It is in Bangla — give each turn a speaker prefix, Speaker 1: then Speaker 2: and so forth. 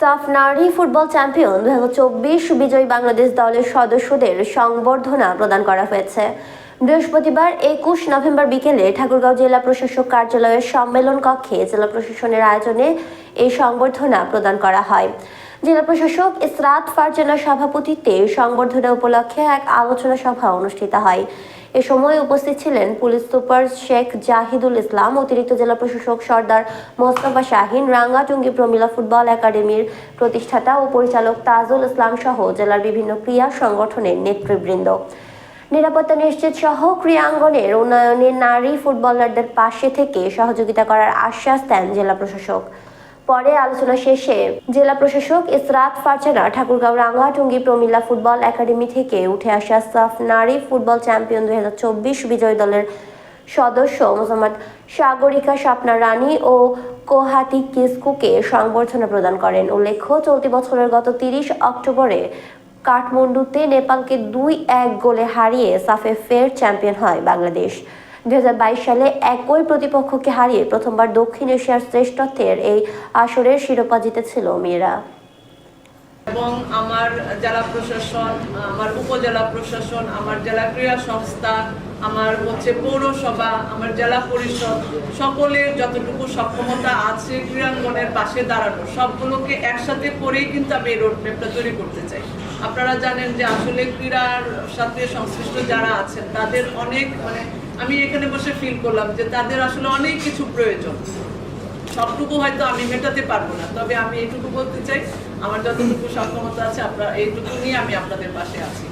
Speaker 1: সাফ নারী ফুটবল চ্যাম্পিয়ন হাজার চব্বিশ বিজয়ী বাংলাদেশ দলের সদস্যদের সংবর্ধনা প্রদান করা হয়েছে। বৃহস্পতিবার একুশ নভেম্বর বিকেলে ঠাকুরগাঁও জেলা প্রশাসক কার্যালয়ের সম্মেলন কক্ষে জেলা প্রশাসনের আয়োজনে এই সংবর্ধনা প্রদান করা হয়। জেলা প্রশাসক ইসরাত ফারজানার সভাপতিত্বে সংবর্ধনা উপলক্ষে এক আলোচনা সভা অনুষ্ঠিত হয়। এ সময় উপস্থিত ছিলেন পুলিশ সুপার শেখ জাহিদুল ইসলাম, অতিরিক্ত জেলা প্রশাসক সর্দার মোস্তফা শাহিন, রাঙ্গাটুঙ্গি প্রমিলা ফুটবল একাডেমির প্রতিষ্ঠাতা ও পরিচালক তাজুল ইসলাম সহ জেলার বিভিন্ন ক্রীড়া সংগঠনের নেতৃবৃন্দ। নিরাপত্তা নিশ্চিত সহ ক্রীড়াঙ্গনের উন্নয়নে নারী ফুটবলারদের পাশে থেকে সহযোগিতা করার আশ্বাস দেন জেলা প্রশাসক। পরে আলোচনা শেষে জেলা প্রশাসক ইসরাত ফারজানা, ঠাকুরগাঁও রাঙ্গাটুঙ্গি প্রমিলা ফুটবল একাডেমি থেকে উঠে আসা সাফ নারী ফুটবল চ্যাম্পিয়ন দুই বিজয়ী দলের সদস্য মোহাম্মদ সাগরিকা স্বপ্না রানী ও কোহাতি কিসকুকে সংবর্ধনা প্রদান করেন। উল্লেখ্য, চলতি বছরের গত তিরিশ অক্টোবরে কাঠমান্ডুতে নেপালকে দুই এক গোলে হারিয়ে সাফে ফের চ্যাম্পিয়ন হয় বাংলাদেশ। দুই হাজার বাইশ সালে একই প্রতিপক্ষকে হারিয়ে প্রথমবার দক্ষিণ এশিয়ার শ্রেষ্ঠত্বের এই আসরের শিরোপা জিতেছিল মেয়েরা।
Speaker 2: এবং আমার জেলা প্রশাসন, আমার উপজেলা প্রশাসন, আমার জেলা ক্রীড়া সংস্থা, আমার হচ্ছে পৌরসভা, আমার জেলা পরিষদ, সকলের যতটুকু সক্ষমতা আছে ক্রীড়াঙ্গনের পাশে দাঁড়ানো, সবগুলোকে একসাথে করেই কিন্তু আমি এই রোডম্যাপটা তৈরি করতে চাই। আপনারা জানেন যে আসলে ক্রীড়ার সাথে সংশ্লিষ্ট যারা আছেন, তাদের অনেক মানে আমি এখানে বসে ফিল করলাম যে তাদের আসলে অনেক কিছু প্রয়োজন। সবটুকু হয়তো আমি মেটাতে পারব না, তবে আমি এইটুকু বলতে চাই, আমার যতটুকু সক্ষমতা আছে, আপনার এইটুকু নিয়ে আমি আপনাদের পাশে আছি।